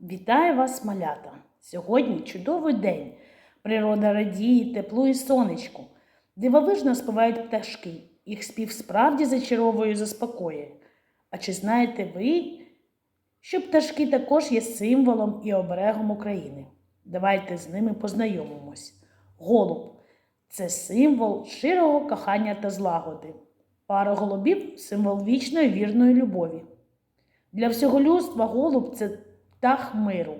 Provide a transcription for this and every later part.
Вітаю вас, малята! Сьогодні чудовий день. Природа радіє теплу і сонечку. Дивовижно співають пташки. Їх спів справді зачаровує і заспокоює. А чи знаєте ви, що пташки також є символом і оберегом України? Давайте з ними познайомимось. Голуб це символ щирого кохання та злагоди. Пара голубів символ вічної вірної любові. Для всього людства голуб це птах миру.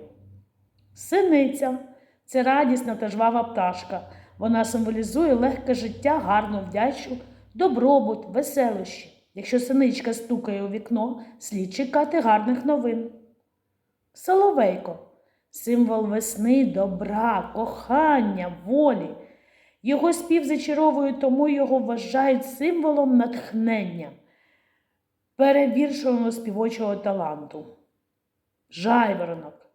Синиця це радісна та жвава пташка. Вона символізує легке життя, гарну вдячу, добробут, веселощі. Якщо синичка стукає у вікно, слід чекати гарних новин. Соловейко символ весни, добра, кохання, волі. Його спів зачаровує, тому його вважають символом натхнення, перевіршеного співочого таланту. Жайворонок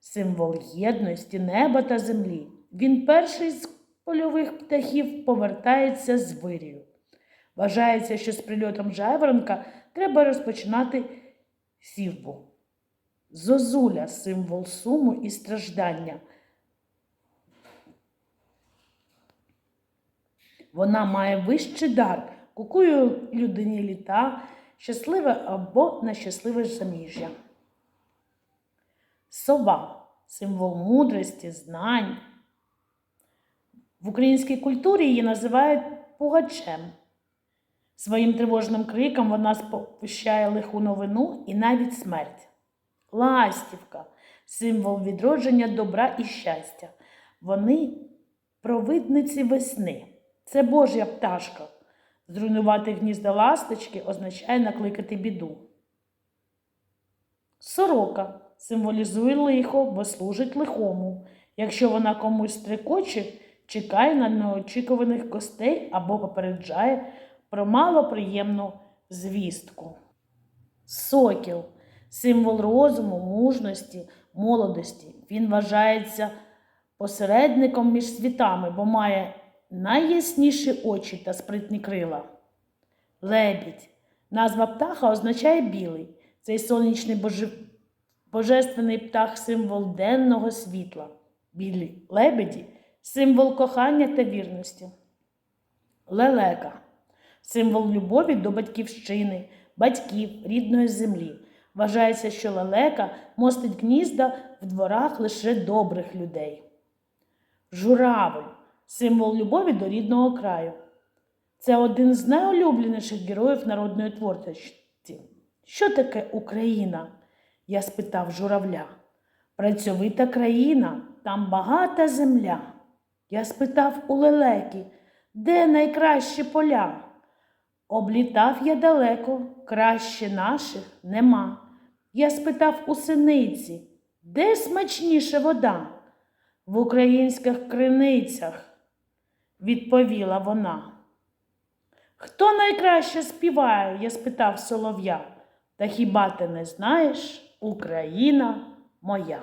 символ єдності неба та землі. Він перший з польових птахів повертається з вирію. Вважається, що з прильотом жайворонка треба розпочинати сівбу. Зозуля символ суму і страждання. Вона має вищий дар, кукує людині літа, щасливе або нещасливе заміжжя. Сова символ мудрості, знань. В українській культурі її називають пугачем. Своїм тривожним криком вона сповіщає лиху новину і навіть смерть. Ластівка символ відродження добра і щастя. Вони провидниці весни. Це Божя пташка. Зруйнувати гнізда ласточки означає накликати біду. Сорока символізує лихо, бо служить лихому. Якщо вона комусь стрикоче, чекає на неочікуваних гостей або попереджає про малоприємну звістку. Сокіл символ розуму, мужності, молодості. Він вважається посередником між світами, бо має найясніші очі та спритні крила. Лебідь. Назва птаха означає білий. Цей сонячний боже... божественний птах символ денного світла. Білі лебеді символ кохання та вірності. Лелека символ любові до батьківщини, батьків, рідної землі. Вважається, що лелека мостить гнізда в дворах лише добрих людей. Журавель символ любові до рідного краю. Це один з найулюбленіших героїв народної творчості. Що таке Україна? Я спитав журавля. Працьовита країна, там багата земля. Я спитав у лелеки, де найкращі поля? Облітав я далеко, краще наших нема. Я спитав у синиці, де смачніша вода? В українських криницях, відповіла вона. Хто найкраще співає? я спитав солов'я. Та хіба ти не знаєш, Україна моя?